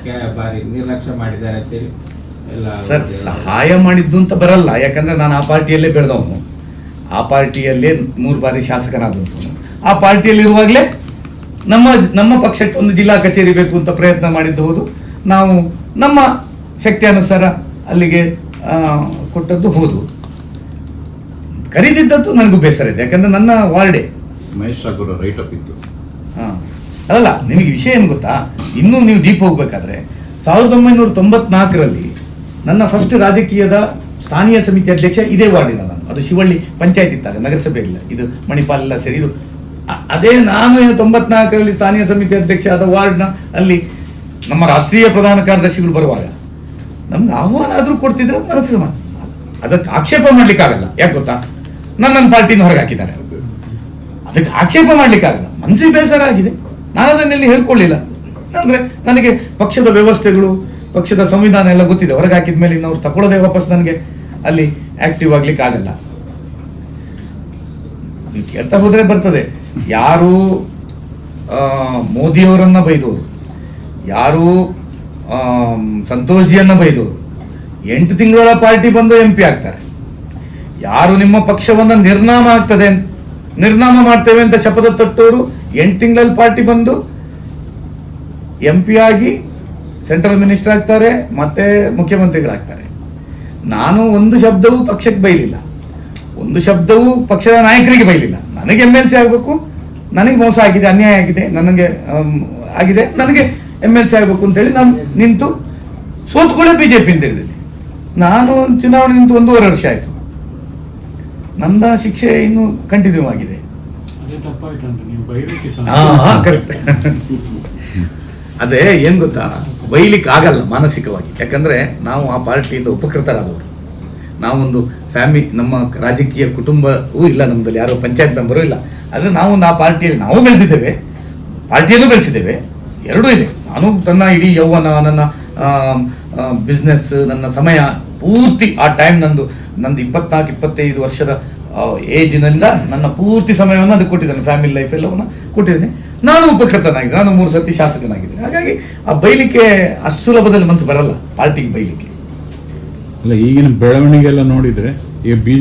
ಸಹಾಯಕ್ಕೆ ಬಾರಿ ನಿರ್ಲಕ್ಷ್ಯ ಮಾಡಿದ್ದಾರೆ ಅಂತೇಳಿ ಎಲ್ಲ ಸರ್ ಸಹಾಯ ಮಾಡಿದ್ದು ಅಂತ ಬರಲ್ಲ. ಯಾಕಂದ್ರೆ ನಾನು ಆ ಪಾರ್ಟಿಯಲ್ಲೇ ಬೆಳೆದವನು. ಆ ಪಾರ್ಟಿಯಲ್ಲೇ ಮೂರು ಬಾರಿ ಶಾಸಕನಾದಂಥವನು ಆ ಪಾರ್ಟಿಯಲ್ಲಿ ಇರುವಾಗಲೇ ನಮ್ಮ ನಮ್ಮ ಪಕ್ಷಕ್ಕೆ ಒಂದು ಜಿಲ್ಲಾ ಕಚೇರಿ ಬೇಕು ಅಂತ ಪ್ರಯತ್ನ ಮಾಡಿದ್ದು ಹೌದು ನಾವು ನಮ್ಮ ಶಕ್ತಿ ಅನುಸಾರ ಅಲ್ಲಿಗೆ ಕೊಟ್ಟದ್ದು ಹೋದು. ಕರೀತಿದ್ದದ್ದು ನನಗೂ ಬೇಸರ ಇದೆ. ಯಾಕಂದ್ರೆ ನನ್ನ ವಾರ್ಡೆ. ಮಹೇಶ್ ರೈಟ್ ಅಪ್ ಇತ್ತು. ಹಾ. ಅಲ್ಲ ನಿಮಗೆ ವಿಷಯ ಏನು ಗೊತ್ತಾ? ಇನ್ನೂ ನೀವು ಡೀಪ್ ಹೋಗ್ಬೇಕಾದ್ರೆ ಸಾವಿರದ ಒಂಬೈನೂರ ತೊಂಬತ್ನಾಲ್ಕರಲ್ಲಿ ನನ್ನ ಫಸ್ಟ್ ರಾಜಕೀಯದ ಸ್ಥಾನೀಯ ಸಮಿತಿ ಅಧ್ಯಕ್ಷ ಇದೇ ವಾರ್ಡಿನ ನಾನು. ಅದು ಶಿವಳ್ಳಿ ಪಂಚಾಯತ್ ಇತ್ತಾಗ ನಗರಸಭೆ ಇಲ್ಲ ಇದು ಮಣಿಪಾಲ್ ಎಲ್ಲ ಸೇರಿ ಇದು. ಅದೇ ನಾನು ತೊಂಬತ್ನಾಲ್ಕರಲ್ಲಿ ಸ್ಥಾನೀಯ ಸಮಿತಿ ಅಧ್ಯಕ್ಷ ಆದ ವಾರ್ಡ್ನ ಅಲ್ಲಿ ನಮ್ಮ ರಾಷ್ಟ್ರೀಯ ಪ್ರಧಾನ ಕಾರ್ಯದರ್ಶಿಗಳು ಬರುವಾಗ ನಮ್ಗೆ ಆಹ್ವಾನ ಆದರೂ ಕೊಡ್ತಿದ್ರೆ ಮನಸ್ಸು ಅದಕ್ಕೆ ಆಕ್ಷೇಪ ಮಾಡ್ಲಿಕ್ಕಾಗಲ್ಲ. ಯಾಕೆ ಗೊತ್ತಾ? ನನ್ನ ಪಾರ್ಟಿನ ಹೊರಗೆ ಹಾಕಿದ್ದಾರೆ. ಅದಕ್ಕೆ ಆಕ್ಷೇಪ ಮಾಡ್ಲಿಕ್ಕಾಗಲ್ಲ. ಮನಸ್ಸಿಗೆ ಬೇಸರ ಆಗಿದೆ. ನಾನು ಅದನ್ನೆಲ್ಲಿ ಹೇಳ್ಕೊಳ್ಳಿಲ್ಲ. ಅಂದ್ರೆ ನನಗೆ ಪಕ್ಷದ ವ್ಯವಸ್ಥೆಗಳು, ಪಕ್ಷದ ಸಂವಿಧಾನ ಎಲ್ಲ ಗೊತ್ತಿದೆ. ಹೊರಗೆ ಹಾಕಿದ ಮೇಲೆ ಇನ್ನು ಅವ್ರು ತಗೊಳ್ಳೋದೇ ವಾಪಸ್ ನನಗೆ ಅಲ್ಲಿ ಆಕ್ಟಿವ್ ಆಗ್ಲಿಕ್ಕೆ ಆಗಲ್ಲ. ಕೇಳ್ತಾ ಹೋದ್ರೆ ಬರ್ತದೆ. ಯಾರು ಮೋದಿಯವರನ್ನ ಬೈದವರು ಯಾರು ಸಂತೋಷಿಯನ್ನ ಬೈದವರು ಎಂಟು ತಿಂಗಳ ಪಾರ್ಟಿ ಬಂದು ಎಂ ಪಿ ಆಗ್ತಾರೆ. ಯಾರು ನಿಮ್ಮ ಪಕ್ಷವನ್ನ ನಿರ್ನಾಮ ಆಗ್ತದೆ, ನಿರ್ನಾಮ ಮಾಡ್ತೇವೆ ಅಂತ ಶಪಥ ತೊಟ್ಟವರು ಎಂಟು ತಿಂಗಳಲ್ಲಿ ಪಾರ್ಟಿ ಬಂದು ಎಂ ಪಿ ಆಗಿ ಸೆಂಟ್ರಲ್ ಮಿನಿಸ್ಟರ್ ಆಗ್ತಾರೆ ಮತ್ತೆ ಮುಖ್ಯಮಂತ್ರಿಗಳಾಗ್ತಾರೆ. ನಾನು ಒಂದು ಶಬ್ದವೂ ಪಕ್ಷಕ್ಕೆ ಬೈಲಿಲ್ಲ. ಒಂದು ಶಬ್ದವೂ ಪಕ್ಷದ ನಾಯಕರಿಗೆ ಬೈಲಿಲ್ಲ. ನನಗೆ ಎಂ ಎಲ್ ಸಿ ಆಗಬೇಕು ನನಗೆ ಮೋಸ ಆಗಿದೆ ಅನ್ಯಾಯ ಆಗಿದೆ ನನಗೆ ಆಗಿದೆ ನನಗೆ ಎಂ ಎಲ್ ಸಿ ಆಗಬೇಕು ಅಂತೇಳಿ ನಾನು ನಿಂತು ಸೋತ್ಕೊಳ್ಳೆ ಬಿ ಜೆ ಪಿ ಅಂತ ಹೇಳಿದ್ದೀನಿ. ನಾನು ಚುನಾವಣೆ ನಿಂತು ಒಂದೂವರೆ ವರ್ಷ ಆಯಿತು. ನನ್ನ ಶಿಕ್ಷೆ ಇನ್ನೂ ಕಂಟಿನ್ಯೂ ಆಗಿದೆ. ಬೈಬೇಕಿತ್ತು ಕರೆಕ್ಟ್ ಅದೇ ಏನು ಗೊತ್ತಾ? ಬೈಲಿಕ್ಕೆ ಆಗಲ್ಲ ಮಾನಸಿಕವಾಗಿ. ಯಾಕಂದ್ರೆ ನಾವು ಆ ಪಾರ್ಟಿಯಿಂದ ಉಪಕೃತರಾದವರು. ನಾವೊಂದು ಫ್ಯಾಮಿಲಿ ನಮ್ಮ ರಾಜಕೀಯ ಕುಟುಂಬವೂ ಇಲ್ಲ ನಮ್ಮದಲ್ಲಿ ಯಾರೋ ಪಂಚಾಯತ್ ಮೆಂಬರು ಇಲ್ಲ. ಆದರೆ ನಾವು ಆ ಪಾರ್ಟಿಯಲ್ಲಿ ನಾವು ಬೆಳೆದಿದ್ದೇವೆ ಪಾರ್ಟಿಯಲ್ಲೂ ಬೆಳೆಸಿದ್ದೇವೆ, ಎರಡೂ ಇದೆ. ನಾನು ತನ್ನ ಇಡೀ ಯೌವನ, ನನ್ನ ಬಿಸ್ನೆಸ್ ನನ್ನ ಸಮಯ ಪೂರ್ತಿ ಆ ಟೈಮ್ ನಂದು ನಂದು ಇಪ್ಪತ್ನಾಲ್ಕು, ಇಪ್ಪತ್ತೈದು ವರ್ಷದ ಏಜಿನಿಂದ ನನ್ನ ಪೂರ್ತಿ ಸಮಯವನ್ನು ಅದಕ್ಕೆ ಕೊಟ್ಟಿದ್ದೇನೆ ಫ್ಯಾಮಿಲಿ ಲೈಫ್ ಎಲ್ಲವನ್ನು ಕೊಟ್ಟಿದ್ದೇನೆ. ನಾನು ಉಪಕೃತನಾಗಿದ್ದೆ ನಾನು ಮೂರು ಸತಿ ಶಾಸಕನಾಗಿದ್ದೇನೆ. ಹಾಗಾಗಿ ಆ ಬೈಲಿಕ್ಕೆ ಅಷ್ಟು ಸುಲಭದಲ್ಲಿ ಮನಸ್ಸು ಬರಲ್ಲ ಪಾರ್ಟಿಗೆ ಬೈಲಿಕ್ಕೆ. ಅಲ್ಲ ಈಗಿನ ಬೆಳವಣಿಗೆ ಎಲ್ಲ ನೋಡಿದ್ರೆ ಈಗ ಪಿ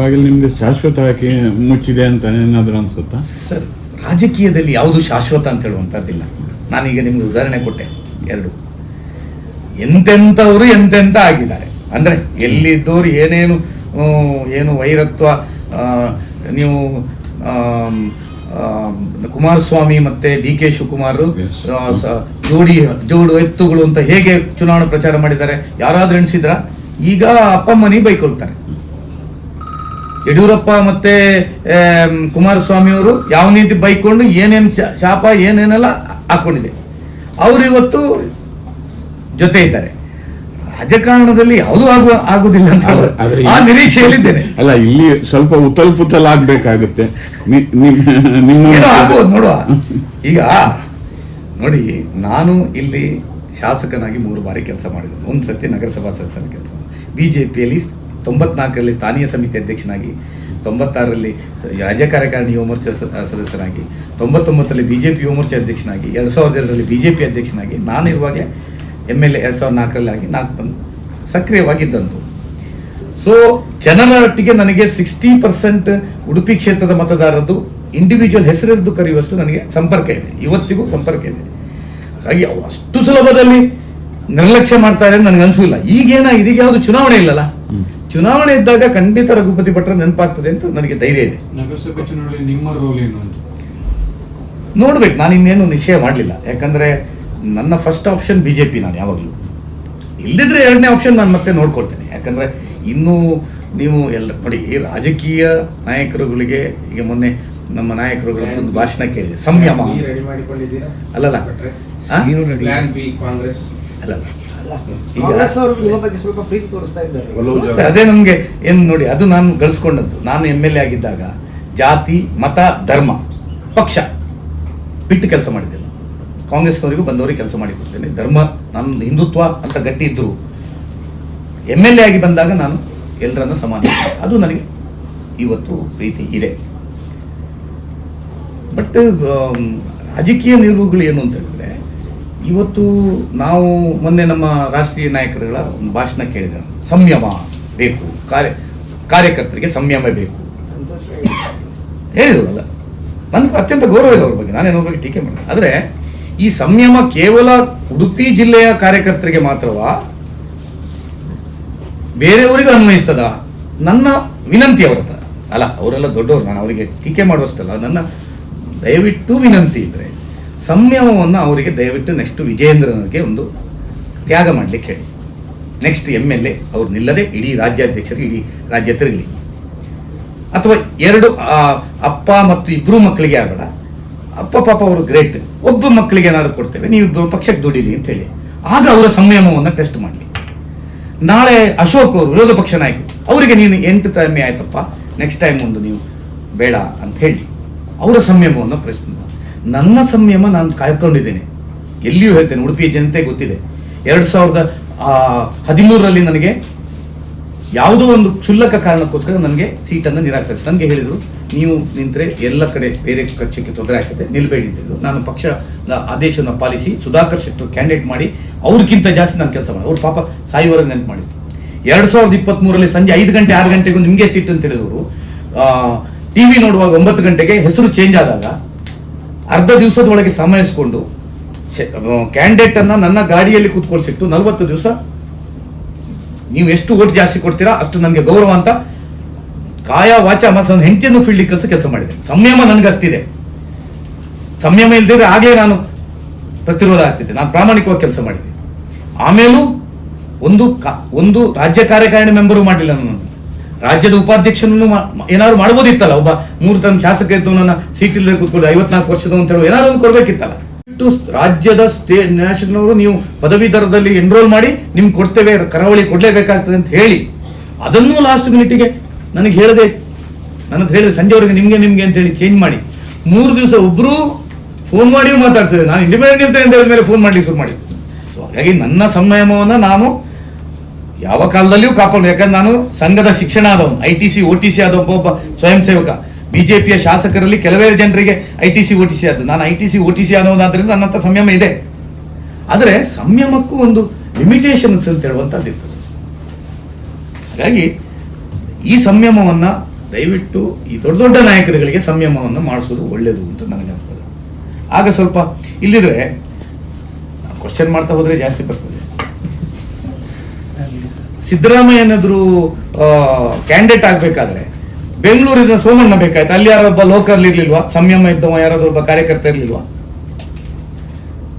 ಬಾಗಿಲು ಶಾಶ್ವತ ಶಾಶ್ವತವಾಗಿ ಮುಚ್ಚಿದೆ ಅಂತ ಏನಾದರೂ ಅನಿಸುತ್ತಾ? ಸರ್ ರಾಜಕೀಯದಲ್ಲಿ ಯಾವುದು ಶಾಶ್ವತ ಅಂತ ಹೇಳುವಂಥದ್ದಿಲ್ಲ. ನಾನೀಗ ನಿಮಗೆ ಉದಾಹರಣೆ ಕೊಟ್ಟೆ ಎರಡು. ಎಂತೆಂಥವರು ಎಂತೆಂಥ ಆಗಿದ್ದಾರೆ. ಅಂದರೆ ಎಲ್ಲಿದ್ದವರು ಏನೇನು ಏನು ವೈರತ್ವ ನೀವು ಕುಮಾರಸ್ವಾಮಿ ಮತ್ತೆ ಡಿ ಕೆ ಶಿವಕುಮಾರ್. ಜೋಡಿ ಜೋಡು ಎತ್ತುಗಳು ಅಂತ ಹೇಗೆ ಚುನಾವಣಾ ಪ್ರಚಾರ ಮಾಡಿದ್ದಾರೆ ಯಾರಾದ್ರೂ ಎಣಿಸಿದ್ರ? ಈಗ ಅಪ್ಪಮ್ಮನಿ ಬೈಕೊಳ್ತಾರೆ. ಯಡಿಯೂರಪ್ಪ ಮತ್ತೆ ಕುಮಾರಸ್ವಾಮಿ ಅವರು ಯಾವ ನೀತಿ ಬೈಕೊಂಡು ಏನೇನು ಶಾಪ ಏನೇನೆಲ್ಲ ಹಾಕೊಂಡಿದೆ. ಅವರು ಇವತ್ತು ಜೊತೆ ಇದ್ದಾರೆ. ರಾಜಕಾರಣದಲ್ಲಿ ಯಾವುದೂ ಆಗುವ ಆಗುದಿಲ್ಲ ಅಂತ ಆ ನಿರೀಕ್ಷೆಯಲ್ಲಿದ್ದೇನೆ. ಅಲ್ಲ ಇಲ್ಲಿ ಸ್ವಲ್ಪ ಉತ್ತಲ್ ಪುತ್ತಲ್ ಆಗ್ಬೇಕಾಗುತ್ತೆ. ನೋಡುವ. ಈಗ ನೋಡಿ ನಾನು ಇಲ್ಲಿ ಶಾಸಕನಾಗಿ ಮೂರು ಬಾರಿ ಕೆಲಸ ಮಾಡಿದೆ ಒಂದು ಸತಿ ನಗರಸಭಾ ಸದಸ್ಯನ ಕೆಲಸ. ಬಿ ಜೆ ಪಿಯಲ್ಲಿ ತೊಂಬತ್ನಾಲ್ಕರಲ್ಲಿ ಸ್ಥಾನೀಯ ಸಮಿತಿ ಅಧ್ಯಕ್ಷನಾಗಿ ತೊಂಬತ್ತಾರರಲ್ಲಿ ರಾಜ್ಯ ಕಾರ್ಯಕಾರಿಣಿ ಯುವ ಮೋರ್ಚಾ ಸದಸ್ಯನಾಗಿ ತೊಂಬತ್ತೊಂಬತ್ತರಲ್ಲಿ B J P Yuva Morcha ಅಧ್ಯಕ್ಷನಾಗಿ ಎರಡು ಸಾವಿರದ ಎರಡರಲ್ಲಿ ಬಿ ಜೆ ಪಿ ಅಧ್ಯಕ್ಷನಾಗಿ ನಾನು ಇರುವಾಗಲೇ ಎಂ ಎಲ್ ಎ ಎರಡು ಸಾವಿರದ ನಾಲ್ಕರಲ್ಲಿ ಆಗಿ ನಾಲ್ಕು ಬಂದು ಸಕ್ರಿಯವಾಗಿದ್ದಂತು. ಸೊ ಜನರ ಒಟ್ಟಿಗೆ ನನಗೆ ಸಿಕ್ಸ್ಟಿ ಪರ್ಸೆಂಟ್ ಉಡುಪಿ ಕ್ಷೇತ್ರದ ಮತದಾರರದ್ದು ಇಂಡಿವಿಜುವಲ್ ಹೆಸರಿದ್ದು ಕರೆಯುವಷ್ಟು ನನಗೆ ಸಂಪರ್ಕ ಇದೆ. ಇವತ್ತಿಗೂ ಸಂಪರ್ಕ ಇದೆ. ಹಾಗಾಗಿ ಅವು ಅಷ್ಟು ಸುಲಭದಲ್ಲಿ ನಿರ್ಲಕ್ಷ್ಯ ಮಾಡ್ತಾರೆ ಅಂತ ನನಗೆ ಅನಿಸಿಲ್ಲ ಈಗೇನ ಇದೀಗ ಯಾವುದು ಚುನಾವಣೆ ಇಲ್ಲಲ್ಲ? ಚುನಾವಣೆ ಇದ್ದಾಗ ಖಂಡಿತ ರಘುಪತಿ ಭಟ್ರ ನೆನಪಾಗ್ತದೆ ಅಂತ ನನಗೆ ಧೈರ್ಯ ಇದೆ. ನಗರಸಭೆ ಚುನಾವಣೆ ನಿಮ್ಮ ರೋಲ್ ಏನು ನೋಡ್ಬೇಕು ನಾನು ಇನ್ನೇನು ನಿಶ್ಚಯ ಮಾಡಲಿಲ್ಲ. ಯಾಕಂದ್ರೆ ನನ್ನ first option B J P ನಾನು ಯಾವಾಗಲೂ. ಇಲ್ಲದಿದ್ರೆ ಎರಡನೇ ಆಪ್ಷನ್ ನಾನು ಮತ್ತೆ ನೋಡ್ಕೊಳ್ತೇನೆ. ಯಾಕಂದ್ರೆ ಇನ್ನೂ ನೀವು ಎಲ್ಲ ನೋಡಿ ಈ ರಾಜಕೀಯ ನಾಯಕರುಗಳಿಗೆ ಈಗ ಮೊನ್ನೆ ನಮ್ಮ ನಾಯಕರುಗಳ ಒಂದು ಭಾಷಣ ಕೇಳಿದೆ. ಸಂಯಮ ರೆಡಿ ಮಾಡಿಕೊಂಡಿದ್ದೀರಾ? ಅಲ್ಲಲ್ಲ. ಪ್ಲಾನ್ ಬಿ ಕಾಂಗ್ರೆಸ್ ಅಲ್ಲಲ್ಲ ಕಾಂಗ್ರೆಸ್ ಅವರು ನಿಮ್ಮ ಬಗ್ಗೆ ಸ್ವಲ್ಪ ಪ್ರೀತಿ ತೋರಿಸ್ತಾ ಇದ್ದಾರೆ. ಅದೇ ನಮಗೆ ಏನು ನೋಡಿ ಅದು ನಾನು ಗಳಿಸ್ಕೊಂಡದ್ದು. ನಾನು ಎಂ ಎಲ್ ಎ ಆಗಿದ್ದಾಗ ಜಾತಿ ಮತ ಧರ್ಮ ಪಕ್ಷ ಬಿಟ್ಟು ಕೆಲಸ ಮಾಡಿದ್ದಿಲ್ಲ ಕಾಂಗ್ರೆಸ್ನವರಿಗೂ ಬಂದವರಿಗೆ ಕೆಲಸ ಮಾಡಿ ಕೊಡ್ತೇನೆ. ಧರ್ಮ ನನ್ನ ಹಿಂದುತ್ವ ಅಂತ ಗಟ್ಟಿ ಇದ್ದರು ಎಂ ಎಲ್ ಎ ಆಗಿ ಬಂದಾಗ ನಾನು ಎಲ್ಲರನ್ನ ಸಮಾನ. ಅದು ನನಗೆ ಇವತ್ತು ಪ್ರೀತಿ ಇದೆ. ಬಟ್ ರಾಜಕೀಯ ನಿಲುವುಗಳು ಏನು ಅಂತ ಹೇಳಿದ್ರೆ ಇವತ್ತು ನಾವು ಮೊನ್ನೆ ನಮ್ಮ ರಾಷ್ಟ್ರೀಯ ನಾಯಕರುಗಳ ಒಂದು ಭಾಷಣ ಕೇಳಿದೆ ಸಂಯಮ ಬೇಕು. ಕಾರ್ಯ ಕಾರ್ಯಕರ್ತರಿಗೆ ಸಂಯಮ ಬೇಕು. ಹೇಳಿದ್ರಲ್ಲ ನನಗೂ ಅತ್ಯಂತ ಗೌರವ ಇದೆ ಅವ್ರ ಬಗ್ಗೆ. ನಾನೇನೋ ಬಗ್ಗೆ ಟೀಕೆ ಮಾಡಿದೆ. ಆದರೆ ಈ ಸಂಯಮ ಕೇವಲ ಉಡುಪಿ ಜಿಲ್ಲೆಯ ಕಾರ್ಯಕರ್ತರಿಗೆ ಮಾತ್ರವಾ? ಬೇರೆಯವರಿಗೂ ಅನ್ವಯಿಸ್ತದ? ನನ್ನ ವಿನಂತಿ ಅವರ ಹತ್ರ. ಅಲ್ಲ, ಅವರೆಲ್ಲ ದೊಡ್ಡವರು, ನಾನು ಅವರಿಗೆ ಟೀಕೆ ಮಾಡುವಷ್ಟಲ್ಲ, ನನ್ನ ದಯವಿಟ್ಟು ವಿನಂತಿ ಇದ್ರೆ ಸಂಯಮವನ್ನು ಅವರಿಗೆ ದಯವಿಟ್ಟು ನೆಕ್ಸ್ಟ್ ವಿಜಯೇಂದ್ರನಿಗೆ ಒಂದು ತ್ಯಾಗ ಮಾಡಲಿಕ್ಕೆ ಹೇಳಿ. ನೆಕ್ಸ್ಟ್ ಎಂ ಎಲ್ ಎ ಅವ್ರು ನಿಲ್ಲದೆ ಇಡೀ ರಾಜ್ಯಾಧ್ಯಕ್ಷರಿಗೆ, ಇಡೀ ರಾಜ್ಯ ತಿರುಗಲಿ. ಅಥವಾ ಎರಡು ಅಪ್ಪ ಮತ್ತು ಇಬ್ಬರು ಮಕ್ಕಳಿಗೆ ಆಗಬೇಡ. ಅಪ್ಪ ಪಾಪ ಅವರು ಗ್ರೇಟ್. ಒಬ್ಬ ಮಕ್ಕಳಿಗೆ ಏನಾದ್ರು ಕೊಡ್ತೇವೆ, ನೀವು ಪಕ್ಷಕ್ಕೆ ದುಡೀಲಿ ಅಂತ ಹೇಳಿ. ಆಗ ಅವರ ಸಂಯಮವನ್ನು ಟೆಸ್ಟ್ ಮಾಡಲಿ. ನಾಳೆ ಅಶೋಕ್ ಅವರು, ವಿರೋಧ ಪಕ್ಷ ನಾಯಕರು, ಅವರಿಗೆ ನೀನು ಎಂಟು ತಮ್ಮೆ ಆಯ್ತಪ್ಪ ನೆಕ್ಸ್ಟ್ ಟೈಮ್ ಒಂದು ನೀವು ಬೇಡ ಅಂತ ಹೇಳಿ, ಅವರ ಸಂಯಮವನ್ನು ಪ್ರಶ್ನೆ ನನ್ನ ಸಂಯಮ ನಾನು ಕಾಯ್ಕೊಂಡಿದ್ದೇನೆ. ಎಲ್ಲಿಯೂ ಹೇಳ್ತೇನೆ, ಉಡುಪಿಯ ಜನತೆ ಗೊತ್ತಿದೆ. ಎರಡು ಸಾವಿರದ ಹದಿಮೂರರಲ್ಲಿ ನನಗೆ ಯಾವುದೋ ಒಂದು ಕ್ಷುಲ್ಲಕ ಕಾರಣಕ್ಕೋಸ್ಕರ ನನಗೆ ಸೀಟನ್ನು ನಿರಾಕರಿಸಿ ನನಗೆ ಹೇಳಿದರು ನೀವು ನಿಂತರೆ ಎಲ್ಲ ಕಡೆ ಬೇರೆ ಪಕ್ಷಕ್ಕೆ ತೊಂದರೆ ಆಗ್ತದೆ, ನಿಲ್ಬೇಡಿ ಅಂತ ನಾನು ಪಕ್ಷದ ಆದೇಶವನ್ನು ಪಾಲಿಸಿ ಸುಧಾಕರ್ ಶೆಟ್ಟರು ಕ್ಯಾಂಡಿಡೇಟ್ ಮಾಡಿ, ಅವ್ರಿಗಿಂತ ಜಾಸ್ತಿ ನಾನು ಕೆಲಸ ಮಾಡಿ ಅವ್ರು ಪಾಪ ಸಾಯುವರ ನೆನಪು ಮಾಡಿದ್ದು. ಎರಡು ಸಾವಿರದ ಇಪ್ಪತ್ತ್ಮೂರಲ್ಲಿ ಸಂಜೆ ಐದು ಗಂಟೆ, ಆರು ಗಂಟೆಗೂ ನಿಮಗೆ ಸೀಟ್ ಅಂತ ಹೇಳಿದವರು ಟಿ ವಿ ನೋಡುವಾಗ ಒಂಬತ್ತು ಗಂಟೆಗೆ ಹೆಸರು ಚೇಂಜ್ ಆದಾಗ ಅರ್ಧ ದಿವಸದ ಒಳಗೆ ಸಮಯಿಸ್ಕೊಂಡು ಕ್ಯಾಂಡಿಡೇಟನ್ನು ನನ್ನ ಗಾಡಿಯಲ್ಲಿ ಕೂತ್ಕೊಳ್ಸಿಟ್ಟು ನಲವತ್ತು ದಿವಸ ನೀವು ಎಷ್ಟು ಓಟ್ ಜಾಸ್ತಿ ಕೊಡ್ತೀರಾ ಅಷ್ಟು ನನಗೆ ಗೌರವ ಅಂತ ಕಾಯ ವಾಚ ಮನಸ್ಸು ನನ್ನ ಹೆಂಡತಿಯನ್ನು ಫೀಲ್ಡ್ ಕೆಲಸ ಕೆಲಸ ಮಾಡಿದೆ. ಸಂಯಮ ನನಗಷ್ಟಿದೆ. ಸಂಯಮ ಇಲ್ದಿದ್ರೆ ಆಗಲೇ ನಾನು ಪ್ರತಿರೋಧ ಆಗ್ತಿದ್ದೆ. ನಾನು ಪ್ರಾಮಾಣಿಕವಾಗಿ ಕೆಲಸ ಮಾಡಿದೆ. ಆಮೇಲೂ ಒಂದು ಒಂದು ರಾಜ್ಯ ಕಾರ್ಯಕಾರಿಣಿ ಮೆಂಬರು ಮಾಡಲಿಲ್ಲ ನಾನು. ರಾಜ್ಯದ ಉಪಾಧ್ಯಕ್ಷನನ್ನು ಏನಾದ್ರು ಮಾಡ್ಬೋದಿತ್ತಲ್ಲ? ಒಬ್ಬ ಮೂರು ತಮ್ಮ ಶಾಸಕ ಇದ್ದವನನ್ನ ಸೀಟ್ ಇಲ್ಲದೆ ಕೂತ್ಕೊಂಡು ಐವತ್ನಾಲ್ಕು ವರ್ಷದ ಅಂತ ಹೇಳಿ, ಏನಾದ್ರು ಒಂದು ಕೊಡ್ಬೇಕಿತ್ತಲ್ಲ? ಇಟ್ಟು ರಾಜ್ಯದ ಸ್ಟೇ, ನ್ಯಾಷನಲ್ ನೀವು ಪದವೀಧರದಲ್ಲಿ ಎನ್ರೋಲ್ ಮಾಡಿ ನಿಮ್ಗೆ ಕೊಡ್ತೇವೆ, ಕರಾವಳಿ ಕೊಡಲೇಬೇಕಾಗ್ತದೆ ಅಂತ ಹೇಳಿ, ಅದನ್ನು ಲಾಸ್ಟ್ ಮಿನಿಟಿಗೆ ನನಗೆ ಹೇಳಿದೆ ನನ್ನ ಹೇಳಿದೆ ಸಂಜೆವರೆಗೆ ನಿಮಗೆ ನಿಮಗೆ ಅಂತ ಹೇಳಿ ಚೇಂಜ್ ಮಾಡಿ. ಮೂರು ದಿವಸ ಒಬ್ಬರು ಫೋನ್ ಮಾಡಿ ಮಾತಾಡ್ತಿದ್ದೆ ನಾನು ಇಂಡಿಪೆಂಡೆಂಟ್ ಇರ್ತೇನೆ ಅಂತ ಹೇಳಿದ ಮೇಲೆ ಫೋನ್ ಮಾಡಲಿಕ್ಕೆ ಶುರು ಮಾಡಿ ಸೊ ಹಾಗಾಗಿ ನನ್ನ ಸಂಯಮವನ್ನು ನಾನು ಯಾವ ಕಾಲದಲ್ಲಿಯೂ ಕಾಪಾಡು ಯಾಕಂದ್ರೆ ನಾನು ಸಂಘದ ಶಿಕ್ಷಣ ಆದವನು. I T C O T C ಆದ ಒಬ್ಬ ಸ್ವಯಂ ಸೇವಕ. ಬಿಜೆಪಿಯ ಶಾಸಕರಲ್ಲಿ ಕೆಲವೇ ಜನರಿಗೆ I T C O T C ಆದ ನಾನು I T C O T C ಅನ್ನೋದಾದ್ರಿಂದ ನನ್ನಂಥ ಸಂಯಮ ಇದೆ. ಆದರೆ ಸಂಯಮಕ್ಕೂ ಒಂದು ಲಿಮಿಟೇಷನ್ಸ್ ಅಂತ ಹೇಳುವಂಥದ್ದು ಇರ್ತದೆ. ಹಾಗಾಗಿ ಈ ಸಂಯಮವನ್ನ ದಯವಿಟ್ಟು ಈ ದೊಡ್ಡ ದೊಡ್ಡ ನಾಯಕರುಗಳಿಗೆ ಸಂಯಮವನ್ನು ಮಾಡಿಸೋದು ಒಳ್ಳೆಯದು ಅಂತ ನನಗೆ ಅನಿಸ್ತದೆ. ಆಗ ಸ್ವಲ್ಪ ಇಲ್ಲಿದ್ರೆ ಕ್ವಶನ್ ಮಾಡ್ತಾ ಹೋದ್ರೆ ಜಾಸ್ತಿ ಬರ್ತದೆ. ಸಿದ್ದರಾಮಯ್ಯನಾದ್ರು ಕ್ಯಾಂಡಿಡೇಟ್ ಆಗ್ಬೇಕಾದ್ರೆ ಬೆಂಗಳೂರಿನ ಸೋಮಣ್ಣ ಬೇಕಾಯ್ತು? ಅಲ್ಲಿ ಯಾರೊಬ್ಬ ಲೋಕಲ್ ಇರ್ಲಿಲ್ವಾ? ಸಂಯಮ ಇದ್ದವ, ಯಾರಾದ್ರೂ ಒಬ್ಬ ಕಾರ್ಯಕರ್ತ ಇರ್ಲಿಲ್ವಾ?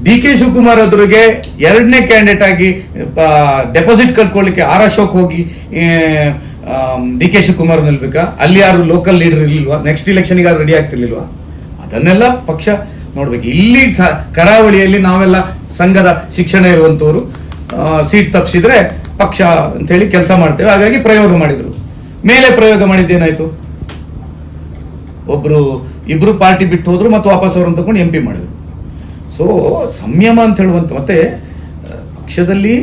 ಡಿ ಕೆ ಶಿವಕುಮಾರ್ ಅವರಿಗೆ ಎರಡನೇ ಕ್ಯಾಂಡಿಡೇಟ್ ಆಗಿ ಡೆಪಾಸಿಟ್ ಕಟ್ಕೊಳ್ಳಿಕ್ಕೆ ಆರ್ ಅಶೋಕ್ ಹೋಗಿ ಡಿ ಕೆ ಶಿವಕುಮಾರ್ ನಿಲ್ಬೇಕಾ? ಅಲ್ಲಿ ಯಾರು ಲೋಕಲ್ ಲೀಡರ್ ಇರ್ಲಿಲ್ವಾ? ನೆಕ್ಸ್ಟ್ ಇಲೆಕ್ಷನ್ಗೆ ಯಾರು ರೆಡಿ ಆಗ್ತಿರ್ಲಿಲ್ವಾ? ಅದನ್ನೆಲ್ಲ ಪಕ್ಷ ನೋಡ್ಬೇಕು. ಇಲ್ಲಿ ಕರಾವಳಿಯಲ್ಲಿ ನಾವೆಲ್ಲ ಸಂಘದ ಶಿಕ್ಷಣ ಇರುವಂತವರು ಸೀಟ್ ತಪ್ಪಿಸಿದ್ರೆ ಪಕ್ಷ ಅಂತೇಳಿ ಕೆಲಸ ಮಾಡ್ತೇವೆ. ಹಾಗಾಗಿ ಪ್ರಯೋಗ ಮಾಡಿದ್ರು. ಮೇಲೆ ಪ್ರಯೋಗ ಮಾಡಿದ್ದೇನಾಯ್ತು ಒಬ್ರು, ಇಬ್ರು ಪಾರ್ಟಿ ಬಿಟ್ಟು ಹೋದ್ರು ಮತ್ತು ವಾಪಸ್ ಅವ್ರನ್ನ ತಗೊಂಡು ಎಂ ಪಿ ಮಾಡಿದ್ರು. ಸೊ ಸಂಯಮ ಅಂತ ಹೇಳುವಂತ, ಮತ್ತೆ ಪಕ್ಷದಲ್ಲಿ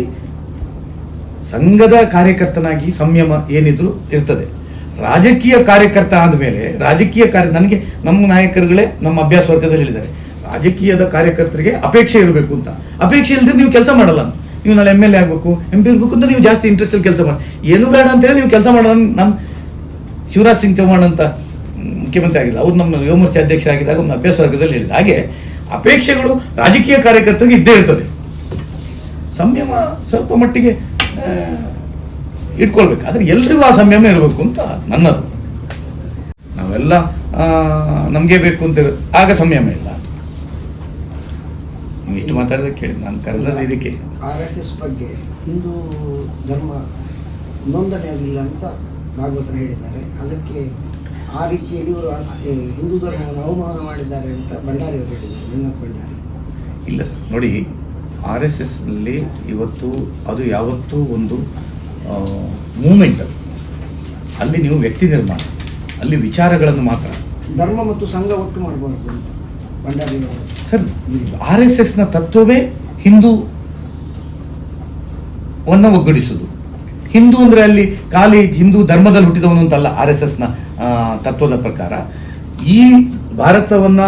ಸಂಘದ ಕಾರ್ಯಕರ್ತನಾಗಿ ಸಂಯಮ ಏನಿದ್ರು ಇರ್ತದೆ. ರಾಜಕೀಯ ಕಾರ್ಯಕರ್ತ ಆದಮೇಲೆ ರಾಜಕೀಯ ಕಾರ್ಯ, ನನಗೆ ನಮ್ಮ ನಾಯಕರುಗಳೇ ನಮ್ಮ ಅಭ್ಯಾಸ ವರ್ಗದಲ್ಲಿ ಹೇಳಿದ್ದಾರೆ. ರಾಜಕೀಯದ ಕಾರ್ಯಕರ್ತರಿಗೆ ಅಪೇಕ್ಷೆ ಇರಬೇಕು ಅಂತ. ಅಪೇಕ್ಷೆ ಇಲ್ಲದೆ ನೀವು ಕೆಲಸ ಮಾಡಲ್ಲ. ನೀವು ನಾಳೆ ಎಂ ಎಲ್ ಎ ಆಗಬೇಕು ಎಂ ಪಿ ಇರಬೇಕು ಅಂತ ನೀವು ಜಾಸ್ತಿ ಇಂಟ್ರೆಸ್ಟ್ ಅಲ್ಲಿ ಕೆಲಸ ಮಾಡಿ. ಏನು ಬೇಡ ಅಂತ ಹೇಳಿ ನೀವು ಕೆಲಸ ಮಾಡೋಣ ನಮ್ಮ ಶಿವರಾಜ್ ಸಿಂಗ್ ಚೌಹಾಣ್ ಅಂತ ಮುಖ್ಯಮಂತ್ರಿ ಆಗಿಲ್ಲ. ಅವ್ರು ನಮ್ಮ ಯುವ ಮೋರ್ಚಾ ಅಧ್ಯಕ್ಷರಾಗಿದ್ದಾಗ ಒಂದು ಅಭ್ಯಾಸ ವರ್ಗದಲ್ಲಿ ಹೇಳಿದ ಹಾಗೆ ಅಪೇಕ್ಷೆಗಳು ರಾಜಕೀಯ ಕಾರ್ಯಕರ್ತರಿಗೆ ಇದ್ದೇ ಇರ್ತದೆ. ಸಂಯಮ ಸ್ವಲ್ಪ ಮಟ್ಟಿಗೆ ಇಟ್ಕೊಳ್ಬೇಕು. ಆದರೆ ಎಲ್ರಿಗೂ ಆ ಸಂಯಮ ಇರಬೇಕು ಅಂತ ನನ್ನದು. ನಾವೆಲ್ಲ ನಮಗೆ ಬೇಕು ಅಂತ ಆಗ ಸಂಯಮ ಇಲ್ಲ. ಇಷ್ಟು ಮಾತಾಡೋದಕ್ಕೆ ಕೇಳಿ. ನಾನು ಕರೆದದ್ದು ಇದಕ್ಕೆ. ಆರ್ ಎಸ್ ಎಸ್ ಬಗ್ಗೆ ಹಿಂದೂ ಧರ್ಮ ನೋಂದಣಿ ಆಗಲಿಲ್ಲ ಅಂತ ಭಾಗವತರು ಹೇಳಿದ್ದಾರೆ. ಅದಕ್ಕೆ ಆ ರೀತಿಯಲ್ಲಿ ಇವರು ಹಿಂದೂ ಧರ್ಮವನ್ನು ಅವಮಾನ ಮಾಡಿದ್ದಾರೆ ಅಂತ ಭಂಡಾರಿ ಅವರು ಹೇಳಿದ್ದಾರೆ ನಿನ್ನ ಭಂಡಾರಿ ಇಲ್ಲ ನೋಡಿ ಆರ್ ಎಸ್ ಎಸ್ನಲ್ಲಿ ಇವತ್ತು ಅದು ಯಾವತ್ತೂ ಒಂದು ಮೂಮೆಂಟ್. ಅದು ಅಲ್ಲಿ ನೀವು ವ್ಯಕ್ತಿ ನಿರ್ಮಾಣ. ಅಲ್ಲಿ ವಿಚಾರಗಳನ್ನು ಮಾತ್ರ. ಧರ್ಮ ಮತ್ತು ಸಂಘ ಒಟ್ಟು ಮಾಡಬಾರ್ದು ಸರ್ ಆರ್ ಎಸ್ ಎಸ್ನ ತತ್ವವೇ ಹಿಂದೂ ವನ್ನ ಒಗ್ಗೂಡಿಸುವುದು ಹಿಂದೂ ಅಂದರೆ ಅಲ್ಲಿ ಖಾಲಿ ಹಿಂದೂ ಧರ್ಮದಲ್ಲಿ ಹುಟ್ಟಿದವನು ಅಂತಲ್ಲ ಆರ್ ಎಸ್ ಎಸ್ನ ತತ್ವದ ಪ್ರಕಾರ. ಈ ಭಾರತವನ್ನ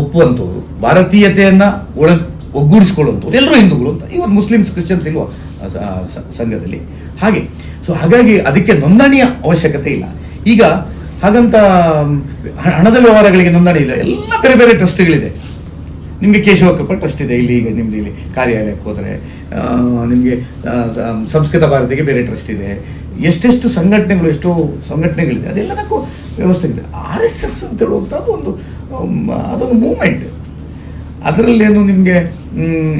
ಒಪ್ಪುವಂಥವ್ರು ಭಾರತೀಯತೆಯನ್ನು ಒಳ ಒಗ್ಗೂಡಿಸ್ಕೊಳ್ಳುವಂಥವ್ರು ಎಲ್ಲರೂ ಹಿಂದೂಗಳು ಅಂತ. ಇವತ್ತು ಮುಸ್ಲಿಮ್ಸ್, ಕ್ರಿಶ್ಚಿಯನ್ಸ್ ಇಲ್ವಾ ಸಂಘದಲ್ಲಿ. ಹಾಗೆ ಸೊ ಹಾಗಾಗಿ ಅದಕ್ಕೆ ನೋಂದಣಿಯ ಅವಶ್ಯಕತೆ ಇಲ್ಲ. ಈಗ ಹಾಗಂತ ಹಣದ ವ್ಯವಹಾರಗಳಿಗೆ ನೋಂದಣಿ ಇಲ್ಲ. ಎಲ್ಲ ಬೇರೆ ಬೇರೆ ಟ್ರಸ್ಟ್ಗಳಿದೆ. ನಿಮಗೆ ಕೇಶವ ಕೃಪಾ ಟ್ರಸ್ಟ್ ಇದೆ, ಇಲ್ಲಿ ಈಗ ನಿಮ್ದು ಇಲ್ಲಿ ಕಾರ್ಯಾಲಯಕ್ಕೆ ಹೋದರೆ. ನಿಮಗೆ ಸಂಸ್ಕೃತ ಭಾರತಿಗೆ ಬೇರೆ ಟ್ರಸ್ಟ್ ಇದೆ. ಎಷ್ಟೆಷ್ಟು ಸಂಘಟನೆಗಳು, ಎಷ್ಟೋ ಸಂಘಟನೆಗಳಿದೆ. ಅದೆಲ್ಲದಕ್ಕೂ ವ್ಯವಸ್ಥೆ ಇದೆ. ಆರ್ ಎಸ್ ಎಸ್ ಅಂತ ಹೇಳುವಂಥ ಒಂದು ಅದೊಂದು ಮೂಮೆಂಟ್ ಅದರಲ್ಲೇನು ನಿಮಗೆ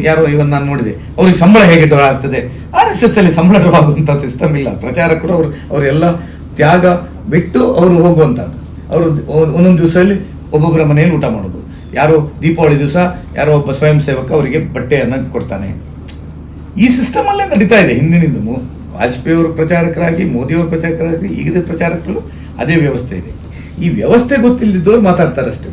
ಯಾರೋ ಇವನ್ ನಾನು ನೋಡಿದೆ. ಅವ್ರಿಗೆ ಸಂಬಳ ಹೇಗೆ ಡ್ರಾ ಆಗ್ತದೆ? ಆರ್ ಎಸ್ ಎಸ್ ಅಲ್ಲಿ ಸಂಬಳ ಸಿಸ್ಟಮ್ ಇಲ್ಲ. ಪ್ರಚಾರಕರು ಅವರು ಅವರೆಲ್ಲ ತ್ಯಾಗ ಬಿಟ್ಟು ಅವರು ಹೋಗುವಂಥದ್ದು ಅವರು ಒಂದೊಂದು ದಿವಸದಲ್ಲಿ ಒಬ್ಬೊಬ್ಬರ ಮನೆಯಲ್ಲಿ ಊಟ ಮಾಡೋದು. ಯಾರೋ ದೀಪಾವಳಿ ದಿವಸ ಯಾರೋ ಒಬ್ಬ ಸ್ವಯಂ ಸೇವಕ ಅವರಿಗೆ ಬಟ್ಟೆಯನ್ನು ಕೊಡ್ತಾನೆ. ಈ ಸಿಸ್ಟಮ್ ಅಲ್ಲೇ ನಡೀತಾ ಇದೆ. ಹಿಂದಿನಿಂದ ವಾಜಪೇಯಿ ಅವರು ಪ್ರಚಾರಕರಾಗಿ ಮೋದಿ ಅವರು ಪ್ರಚಾರಕರಾಗಿ ಈಗದ ಪ್ರಚಾರಕರು ಅದೇ ವ್ಯವಸ್ಥೆ ಇದೆ. ಈ ವ್ಯವಸ್ಥೆ ಗೊತ್ತಿಲ್ಲದಿದ್ದವ್ರು ಮಾತಾಡ್ತಾರೆ ಅಷ್ಟೇ